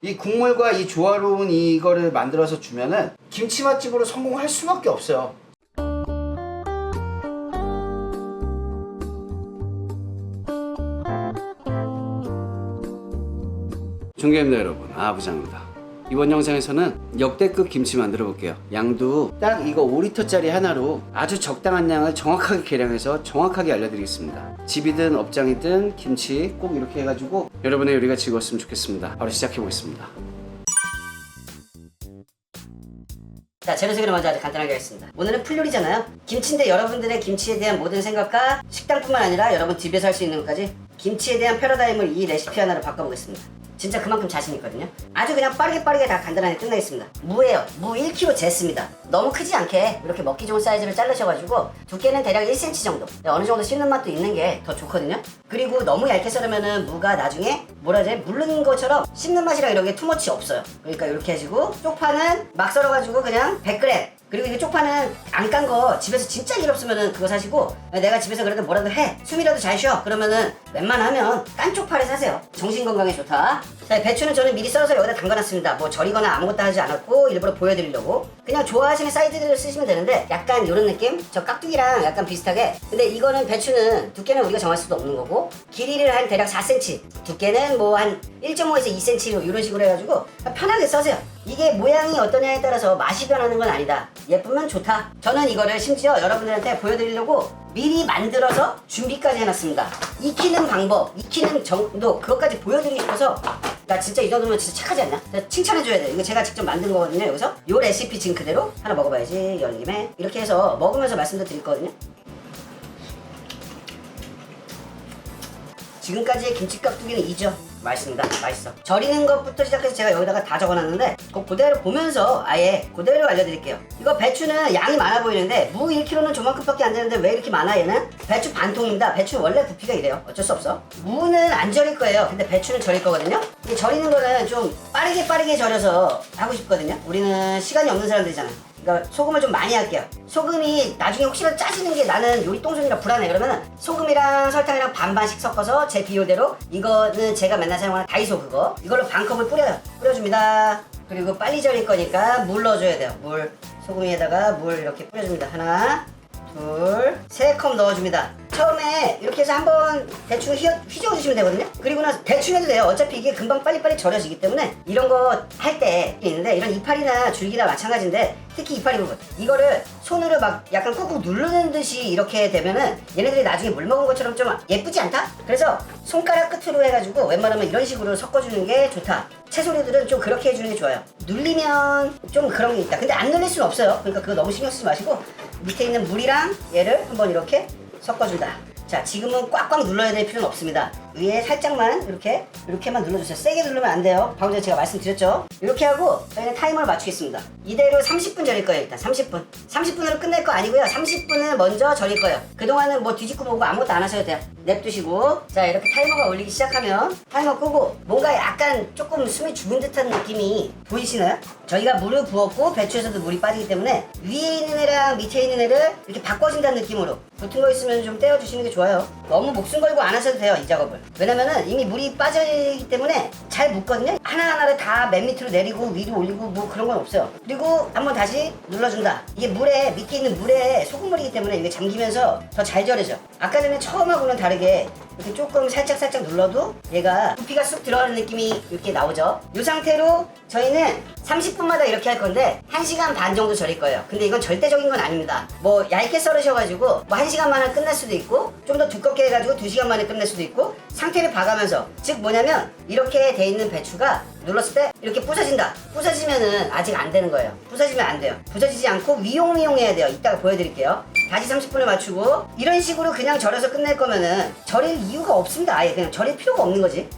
이 국물과 이 조화로운 이거를 만들어서 주면은 김치 맛집으로 성공할 수밖에 없어요. 존경합니다 여러분 아부장입니다 이번 영상에서는 역대급 김치 만들어 볼게요 양도 딱 이거 5리터짜리 하나로 아주 적당한 양을 정확하게 계량해서 정확하게 알려드리겠습니다 집이든 업장이든 김치 꼭 이렇게 해가지고 여러분의 요리가 즐거웠으면 좋겠습니다 바로 시작해 보겠습니다 자, 재료 소개를 먼저 아주 간단하게 하겠습니다. 오늘은 풀요리잖아요. 김치인데 여러분들의 김치에 대한 모든 생각과 식당뿐만 아니라 여러분 집에서 할 수 있는 것까지 김치에 대한 패러다임을 이 레시피 하나로 바꿔보겠습니다. 진짜 그만큼 자신 있거든요. 아주 그냥 빠르게 빠르게 다 간단하게 끝나겠습니다. 무예요. 무 1kg 쟀습니다. 너무 크지 않게 이렇게 먹기 좋은 사이즈를 자르셔가지고 두께는 대략 1cm 정도. 네, 어느 정도 씹는 맛도 있는 게 더 좋거든요. 그리고 너무 얇게 썰으면은 무가 나중에 뭐라 해야 돼? 물른 것처럼 씹는 맛이랑 이런 게 투머치 없어요. 그러니까 이렇게 해주고 쪽파는 막 썰어가지고 그냥 100g 그리고 이거 쪽파는 안 깐 거 집에서 진짜 일 없으면은 그거 사시고 내가 집에서 그래도 뭐라도 해 숨이라도 잘 쉬어. 그러면은 웬만하면 깐 쪽파를 사세요. 정신 건강에 좋다. 자 배추는 저는 미리 썰어서 여기다 담가놨습니다. 뭐 절이거나 아무것도 하지 않았고 일부러 보여드리려고. 그냥 좋아하시는 사이즈를 쓰시면 되는데 약간 이런 느낌? 저 깍두기랑 약간 비슷하게. 근데 이거는 배추는 두께는 우리가 정할 수도 없는 거고 길이를 한 대략 4cm 두께는 뭐 한 1.5에서 2cm 이런 식으로 해가지고 편하게 써세요 이게 모양이 어떠냐에 따라서 맛이 변하는 건 아니다. 예쁘면 좋다. 저는 이거를 심지어 여러분들한테 보여드리려고 미리 만들어서 준비까지 해놨습니다. 익히는 방법, 익히는 정도 그것까지 보여드리고 싶어서 나 진짜 이 정도면 진짜 착하지 않냐? 나 칭찬해줘야 돼. 이거 제가 직접 만든 거거든요. 여기서 요 레시피 지금 그대로 하나 먹어봐야지 김에 이렇게 해서 먹으면서 말씀도 드릴 거거든요. 지금까지의 김치 깍두기는 이죠. 맛있습니다. 맛있어. 절이는 것부터 시작해서 제가 여기다가 다 적어놨는데 그거 그대로 보면서 아예 그대로 알려드릴게요. 이거 배추는 양이 많아 보이는데 무 1kg는 조만큼밖에 안 되는데 왜 이렇게 많아 얘는? 배추 반통입니다. 배추 원래 부피가 이래요. 어쩔 수 없어. 무는 안 절일 거예요. 근데 배추는 절일 거거든요. 이 절이는 거는 좀 빠르게 빠르게 절여서 하고 싶거든요. 우리는 시간이 없는 사람들이잖아요. 그러니까 소금을 좀 많이 할게요. 소금이 나중에 혹시라도 짜지는 게 나는 요리 똥손이라 불안해. 그러면은 소금이랑 설탕이랑 반반씩 섞어서 제 비율대로 이거는 제가 맨날 사용하는 다이소 그거 이걸로 반 컵을 뿌려요. 뿌려줍니다. 그리고 빨리 절일 거니까 물 넣어줘야 돼요. 물 소금 위에다가 물 이렇게 뿌려줍니다. 하나, 둘, 세 컵 넣어줍니다. 처음에 이렇게 해서 한번 대충 휘어, 휘저어주시면 되거든요. 그리고 나서 대충 해도 돼요. 어차피 이게 금방 빨리빨리 절여지기 때문에 이런 거 할 때 있는데 이런 이파리나 줄기나 마찬가지인데 특히 이파리 부분 이거를 손으로 막 약간 꾹꾹 누르는 듯이 이렇게 되면은 얘네들이 나중에 물 먹은 것처럼 좀 예쁘지 않다? 그래서 손가락 끝으로 해가지고 웬만하면 이런 식으로 섞어주는 게 좋다. 채소류들은 좀 그렇게 해주는 게 좋아요. 눌리면 좀 그런 게 있다. 근데 안 눌릴 수는 없어요. 그러니까 그거 너무 신경 쓰지 마시고 밑에 있는 물이랑 얘를 한번 이렇게 섞어준다. 자, 지금은 꽉꽉 눌러야 될 필요는 없습니다. 위에 살짝만 이렇게 이렇게만 눌러주세요. 세게 누르면 안 돼요. 방금 전에 제가 말씀드렸죠. 이렇게 하고 저희는 타이머를 맞추겠습니다. 이대로 30분 절일 거예요. 일단 30분. 30분으로 끝낼 거 아니고요. 30분은 먼저 절일 거예요. 그동안은 뭐 뒤집고 보고 아무것도 안 하셔도 돼요. 냅두시고 자 이렇게 타이머가 울리기 시작하면 타이머 끄고 뭔가 약간 조금 숨이 죽은 듯한 느낌이 보이시나요? 저희가 물을 부었고 배추에서도 물이 빠지기 때문에 위에 있는 애랑 밑에 있는 애를 이렇게 바꿔준다는 느낌으로 붙은 거 있으면 좀 떼어주시는 게 좋아요. 너무 목숨 걸고 안 하셔도 돼요 이 작업을. 왜냐면은 이미 물이 빠져있기 때문에 잘 묻거든요. 하나하나를 다 맨 밑으로 내리고 위로 올리고 뭐 그런 건 없어요. 그리고 한번 다시 눌러준다. 이게 물에 밑에 있는 물에 소금물이기 때문에 이게 잠기면서 더 잘 절여져. 아까 전에 처음하고는 다르게 이렇게 조금 살짝 살짝 눌러도 얘가 부피가 쑥 들어가는 느낌이 이렇게 나오죠. 이 상태로 저희는 30분마다 이렇게 할 건데 1시간 반 정도 절일 거예요. 근데 이건 절대적인 건 아닙니다. 뭐 얇게 썰으셔가지고 뭐 1시간 만에 끝날 수도 있고 좀 더 두껍게 해가지고 2시간 만에 끝낼 수도 있고 상태를 봐가면서 즉 뭐냐면 이렇게 돼 있는 배추가 눌렀을 때 이렇게 부서진다. 부서지면은 아직 안 되는 거예요. 부서지면 안 돼요. 부서지지 않고 위용위용 해야 돼요. 이따가 보여드릴게요. 다시 30분을 맞추고 이런 식으로 그냥 절여서 끝낼 거면은 절일 이유가 없습니다. 아예 그냥 절일 필요가 없는 거지.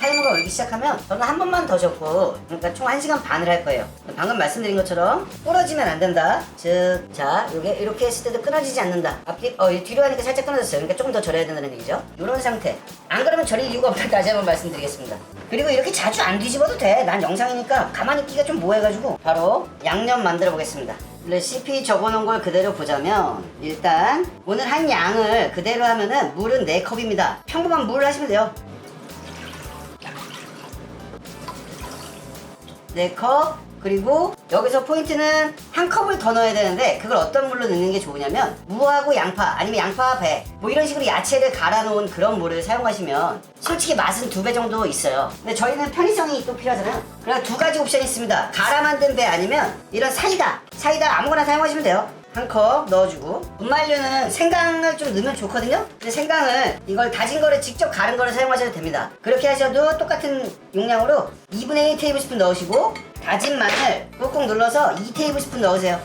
타이머가 울기 시작하면 저는 한 번만 더 적고 그러니까 총 1시간 반을 할 거예요. 방금 말씀드린 것처럼 부러지면 안 된다. 즉, 자, 요게 이렇게 했을 때도 끊어지지 않는다. 앞뒤, 어, 이 뒤로 하니까 살짝 끊어졌어요. 그러니까 조금 더 절여야 된다는 얘기죠. 이런 상태. 안 그러면 절일 이유가 없다. 다시 한번 말씀드리겠습니다. 그리고 이렇게 자주 안 뒤집어도 돼. 난 영상이니까 가만히 있기가 좀 뭐해가지고 바로 양념 만들어 보겠습니다. 레시피 적어놓은 걸 그대로 보자면 일단 오늘 한 양을 그대로 하면은 물은 4컵입니다. 평범한 물 하시면 돼요. 4컵. 그리고 여기서 포인트는 한 컵을 더 넣어야 되는데 그걸 어떤 물로 넣는 게 좋으냐면 무하고 양파 아니면 양파 배. 뭐 이런 식으로 야채를 갈아 놓은 그런 물을 사용하시면 솔직히 맛은 두 배 정도 있어요. 근데 저희는 편의성이 또 필요하잖아요. 그래서 두 가지 옵션이 있습니다. 갈아 만든 배 아니면 이런 사이다. 사이다 아무거나 사용하시면 돼요 한 컵 넣어주고. 분말류는 생강을 좀 넣으면 좋거든요. 근데 생강을 이걸 다진 거를 직접 갈은 거를 사용하셔도 됩니다. 그렇게 하셔도 똑같은 용량으로 2분의 1 테이블스푼 넣으시고 다진 마늘 꾹꾹 눌러서 2 테이블스푼 넣으세요.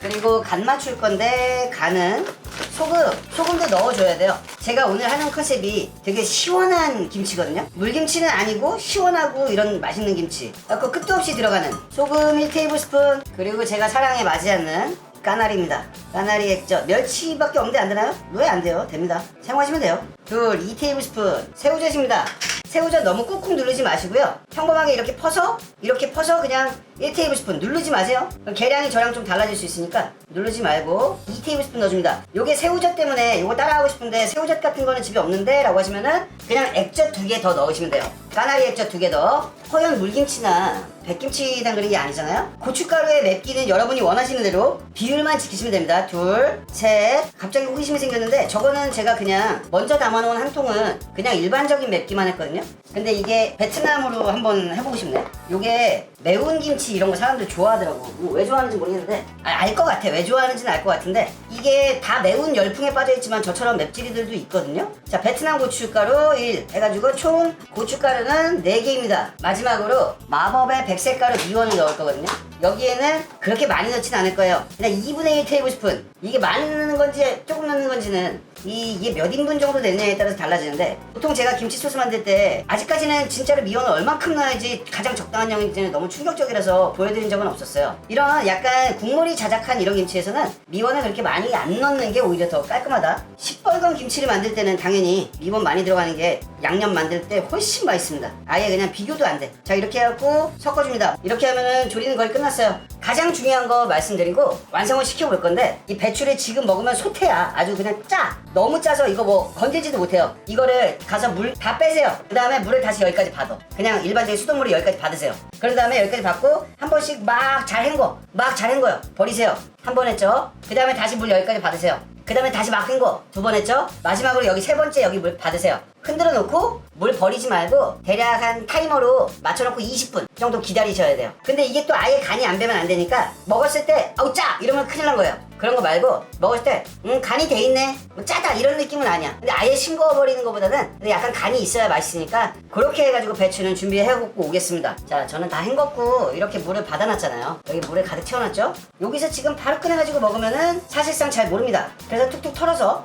그리고 간 맞출 건데 간은 소금 소금도 넣어줘야 돼요. 제가 오늘 하는 컨셉이 되게 시원한 김치거든요. 물김치는 아니고 시원하고 이런 맛있는 김치. 그 끝도 없이 들어가는 소금 1테이블스푼 그리고 제가 사랑에 맞지 않는 까나리입니다. 까나리 액젓. 멸치밖에 없는데 안 되나요? 왜 안 돼요? 됩니다. 사용하시면 돼요. 둘 2테이블스푼. 새우젓입니다 새우젓 너무 꾹꾹 누르지 마시고요. 평범하게 이렇게 퍼서 이렇게 퍼서 그냥 1테이블스푼 누르지 마세요. 계량이 저랑 좀 달라질 수 있으니까 누르지 말고 2테이블스푼 넣어줍니다. 요게 새우젓 때문에 요거 따라하고 싶은데 새우젓 같은 거는 집에 없는데 라고 하시면은 그냥 액젓 두 개 더 넣으시면 돼요. 까나리 액젓 두 개 더. 허연 물김치나 백김치 담그는 게 아니잖아요. 고춧가루의 맵기는 여러분이 원하시는 대로 비율만 지키시면 됩니다. 둘, 셋. 갑자기 호기심이 생겼는데 저거는 제가 그냥 먼저 담아놓은 한 통은 그냥 일반적인 맵기만 했거든요. 근데 이게 베트남으로 한번 해보고 싶네. 요게 매운 김치 이런 거 사람들 좋아하더라고. 뭐왜 좋아하는지 모르겠는데 알 것 같아. 왜 좋아하는지는 알 것 같은데 이게 다 매운 열풍에 빠져 있지만 저처럼 맵찔이들도 있거든요. 자 베트남 고춧가루 1 해가지고 총 고춧가루는 4개입니다. 마지막으로 마법의 백색가루 미원을 넣을 거거든요. 여기에는 그렇게 많이 넣진 않을 거예요. 그냥 2분의 1 테이블스푼. 이게 많이 넣는 건지 조금 넣는 건지는 이, 이게 몇 인분 정도 되느냐에 따라서 달라지는데 보통 제가 김치 소스 만들 때 아직까지는 진짜로 미원을 얼만큼 넣어야지 가장 적당한 양인지는 너무 충격적이라서 보여드린 적은 없었어요. 이런 약간 국물이 자작한 이런 김치에서는 미원을 그렇게 많이 안 넣는 게 오히려 더 깔끔하다. 시뻘건 김치를 만들 때는 당연히 미원 많이 들어가는 게 양념 만들 때 훨씬 맛있습니다. 아예 그냥 비교도 안 돼. 자 이렇게 해갖고 섞어줍니다. 이렇게 하면은 조리는 거의 끝났어요. 가장 중요한 거 말씀드리고 완성을 시켜볼 건데 이 배추를 지금 먹으면 소태야. 아주 그냥 짜. 너무 짜서 이거 뭐 건들지도 못해요. 이거를 가서 물 다 빼세요. 그 다음에 물을 다시 여기까지 받아. 그냥 일반적인 수돗물을 여기까지 받으세요. 그런 다음에 여기까지 받고 한 번씩 막 잘 헹궈. 막 잘 헹궈요. 버리세요. 한 번 했죠. 그 다음에 다시 물 여기까지 받으세요. 그 다음에 다시 막 헹궈. 두 번 했죠. 마지막으로 여기 세 번째 여기 물 받으세요. 흔들어 놓고 물 버리지 말고 대략 한 타이머로 맞춰놓고 20분 정도 기다리셔야 돼요. 근데 이게 또 아예 간이 안 배면 안 되니까 먹었을 때 아우 짜 이러면 큰일 난 거예요. 그런 거 말고 먹을 때 음 간이 돼 있네 뭐 짜다 이런 느낌은 아니야. 근데 아예 싱거워 버리는 것보다는 근데 약간 간이 있어야 맛있으니까 그렇게 해가지고 배추는 준비해 갖고 오겠습니다. 자 저는 다 헹궜고 이렇게 물을 받아놨잖아요. 여기 물에 가득 채워놨죠. 여기서 지금 바로 꺼내가지고 먹으면은 사실상 잘 모릅니다. 그래서 툭툭 털어서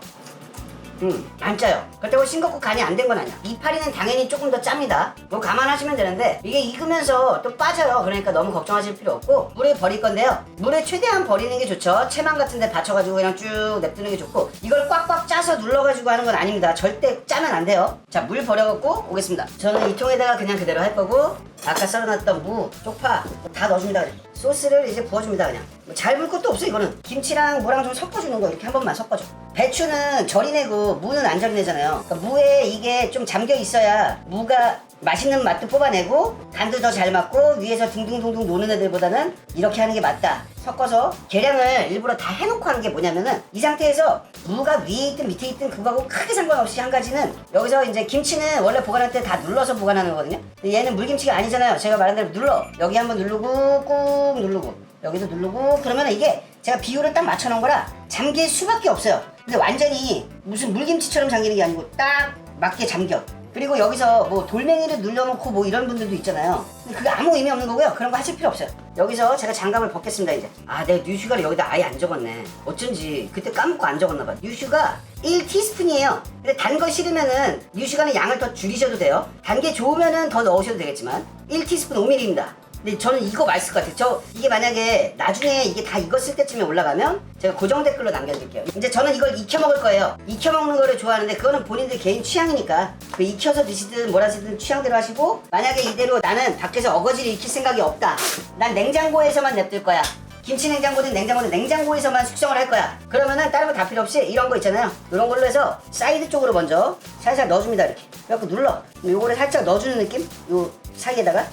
음, 안 짜요. 그렇다고 싱겁고 간이 안 된 건 아니야. 이파리는 당연히 조금 더 짭니다. 뭐 감안하시면 되는데 이게 익으면서 또 빠져요. 그러니까 너무 걱정하실 필요 없고 물을 버릴 건데요. 물을 최대한 버리는 게 좋죠. 채망 같은 데 받쳐가지고 그냥 쭉 냅두는 게 좋고 이걸 꽉꽉 짜서 눌러가지고 하는 건 아닙니다. 절대 짜면 안 돼요. 자, 물 버려갖고 오겠습니다. 저는 이 통에다가 그냥 그대로 할 거고 아까 썰어놨던 무, 쪽파 다 넣어줍니다. 소스를 이제 부어줍니다 그냥. 뭐잘 물 것도 없어 이거는. 김치랑 무랑 좀 섞어주는 거 이렇게 한 번만 섞어줘. 배추는 절이내고 무는 안 절이내잖아요. 그러니까 무에 이게 좀 잠겨 있어야 무가 맛있는 맛도 뽑아내고 간도 더 잘 맞고 위에서 둥둥둥둥 노는 애들보다는 이렇게 하는 게 맞다. 섞어서 계량을 일부러 다 해놓고 하는 게 뭐냐면은 이 상태에서 무가 위에 있든 밑에 있든 그거하고 크게 상관없이 한 가지는 여기서 이제 김치는 원래 보관할 때 다 눌러서 보관하는 거거든요. 근데 얘는 물김치가 아니잖아요. 제가 말한 대로 눌러. 여기 한번 누르고 꾹 누르고. 여기도 누르고 그러면 이게 제가 비율을 딱 맞춰놓은 거라 잠길 수밖에 없어요. 근데 완전히 무슨 물김치처럼 잠기는 게 아니고 딱 맞게 잠겨 그리고 여기서 뭐 돌멩이를 눌러놓고 뭐 이런 분들도 있잖아요. 그게 아무 의미 없는 거고요. 그런 거 하실 필요 없어요. 여기서 제가 장갑을 벗겠습니다 이제. 아 내가 뉴슈가를 여기다 아예 안 적었네. 어쩐지 그때 까먹고 안 적었나 봐 뉴슈가 1티스푼이에요. 근데 단 거 싫으면은 뉴슈가는 양을 더 줄이셔도 돼요. 단 게 좋으면은 더 넣으셔도 되겠지만 1티스푼 5mm입니다 근데 저는 이거 맛있을 것 같아요. 저 이게 만약에 나중에 이게 다 익었을 때쯤에 올라가면 제가 고정 댓글로 남겨드릴게요. 이제 저는 이걸 익혀 먹을 거예요. 익혀 먹는 거를 좋아하는데 그거는 본인들 개인 취향이니까 그 익혀서 드시든 뭐라 하시든 취향대로 하시고 만약에 이대로 나는 밖에서 어거지를 익힐 생각이 없다. 난 냉장고에서만 냅둘 거야. 김치 냉장고든 냉장고든 냉장고에서만 숙성을 할 거야. 그러면은 다른 거 다 필요 없이 이런 거 있잖아요. 이런 걸로 해서 사이드 쪽으로 먼저 살살 넣어줍니다 이렇게. 그래갖고 눌러. 요거를 살짝 넣어주는 느낌? 요 사이에다가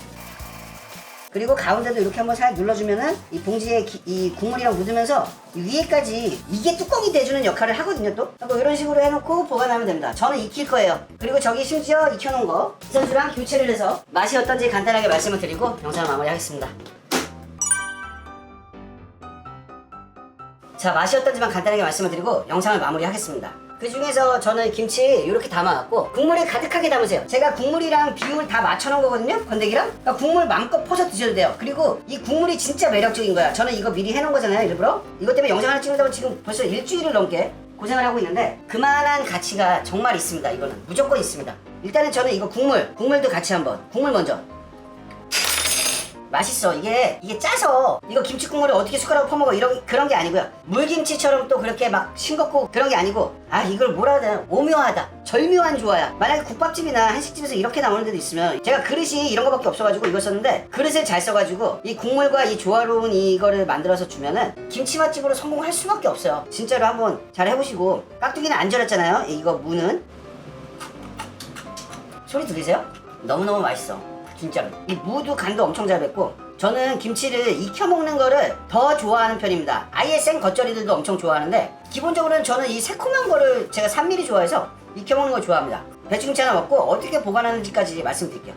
그리고 가운데도 이렇게 한번 살 눌러주면은 이 봉지에 기- 이 국물이랑 묻으면서 이 위에까지 이게 뚜껑이 돼주는 역할을 하거든요 또. 뭐 이런 식으로 해놓고 보관하면 됩니다. 저는 익힐 거예요. 그리고 저기 심지어 익혀놓은 거 선수랑 교체를 해서 맛이 어떤지 간단하게 말씀을 드리고 영상을 마무리하겠습니다. 자 맛이 어떤지만 간단하게 말씀을 드리고 영상을 마무리하겠습니다 그 중에서 저는 김치 이렇게 담아갖고 국물에 가득하게 담으세요. 제가 국물이랑 비율 다 맞춰놓은 거거든요 건더기랑? 그러니까 국물 마음껏 퍼서 드셔도 돼요. 그리고 이 국물이 진짜 매력적인 거야. 저는 이거 미리 해놓은 거잖아요 일부러. 이것 때문에 영상 하나 찍는다고 지금 벌써 일주일을 넘게 고생을 하고 있는데 그만한 가치가 정말 있습니다 이거는. 무조건 있습니다. 일단은 저는 이거 국물 국물도 같이 한번 국물 먼저 맛있어. 이게 이게 짜서 이거 김치 국물을 어떻게 숟가락으로 퍼먹어? 이런 그런 게 아니고요. 물김치처럼 또 그렇게 막 싱겁고 그런 게 아니고 아 이걸 뭐라 해야 되나? 오묘하다. 절묘한 조화야. 만약에 국밥집이나 한식집에서 이렇게 나오는 데도 있으면 제가 그릇이 이런 거밖에 없어가지고 이거 썼는데 그릇을 잘 써가지고 이 국물과 이 조화로운 이거를 만들어서 주면은 김치 맛집으로 성공할 수밖에 없어요. 진짜로 한번 잘 해보시고 깍두기는 안 절였잖아요. 이거 무는. 소리 들리세요? 너무너무 맛있어. 진짜로. 이 무도 간도 엄청 잘 뱄고 저는 김치를 익혀 먹는 거를 더 좋아하는 편입니다. 아예 생 겉절이들도 엄청 좋아하는데 기본적으로는 저는 이 새콤한 거를 제가 산미를 좋아해서 익혀 먹는 걸 좋아합니다. 배추김치 하나 먹고 어떻게 보관하는지까지 말씀드릴게요.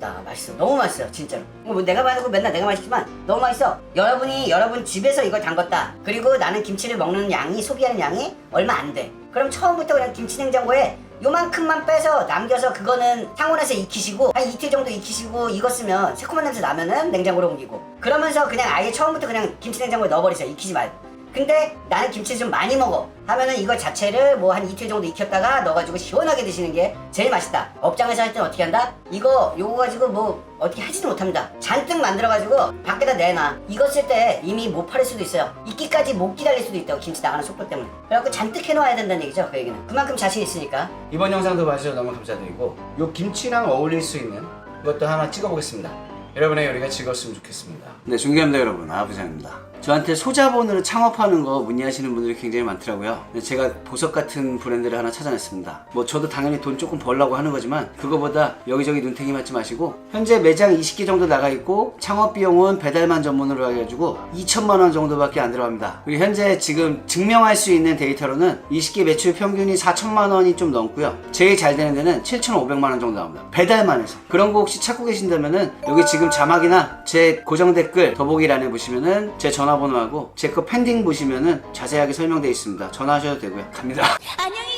나 맛있어. 너무 맛있어요. 진짜로. 뭐 내가 말하고 맨날 내가 맛있지만 너무 맛있어. 여러분이 여러분 집에서 이걸 담궜다. 그리고 나는 김치를 먹는 양이 소비하는 양이 얼마 안 돼. 그럼 처음부터 그냥 김치 냉장고에 요만큼만 빼서 남겨서 그거는 상온에서 익히시고 한 이틀 정도 익히시고 익었으면 새콤한 냄새 나면은 냉장고로 옮기고 그러면서 그냥 아예 처음부터 그냥 김치 냉장고에 넣어버리세요. 익히지 말고. 근데 나는 김치 좀 많이 먹어 하면은 이거 자체를 뭐 한 이틀 정도 익혔다가 넣어가지고 시원하게 드시는 게 제일 맛있다 업장에서 할 때는 어떻게 한다? 이거 요거 가지고 뭐 어떻게 하지도 못합니다 잔뜩 만들어가지고 밖에다 내놔 익었을 때 이미 못 팔을 수도 있어요 익기까지 못 기다릴 수도 있다고 김치 나가는 속도 때문에 그래갖고 잔뜩 해놓아야 된다는 얘기죠 그 얘기는 그만큼 자신 있으니까 이번 영상도 봐주셔서 너무 감사드리고 요 김치랑 어울릴 수 있는 것도 하나 찍어보겠습니다. 여러분의 요리가 즐거웠으면 좋겠습니다. 네, 존경합니다 여러분. 아부장입니다. 저한테 소자본으로 창업하는 거 문의하시는 분들이 굉장히 많더라고요. 제가 보석 같은 브랜드를 하나 찾아냈습니다. 뭐 저도 당연히 돈 조금 벌려고 하는 거지만 그거보다 여기저기 눈탱이 맞지 마시고 현재 매장 20개 정도 나가 있고 창업 비용은 배달만 전문으로 해가지고 2천만 원 정도밖에 안 들어갑니다. 그리고 현재 지금 증명할 수 있는 데이터로는 20개 매출 평균이 4천만 원이 좀 넘고요. 제일 잘 되는 데는 7,500만 원 정도 나옵니다. 배달만 해서. 그런 거 혹시 찾고 계신다면은 여기 지금 자막이나 제 고정 댓글 더보기란에 보시면은 제 전화 번호하고 제거 pending 보시면은 자세하게 설명되어 있습니다. 전화하셔도 되고요. 갑니다. 안녕히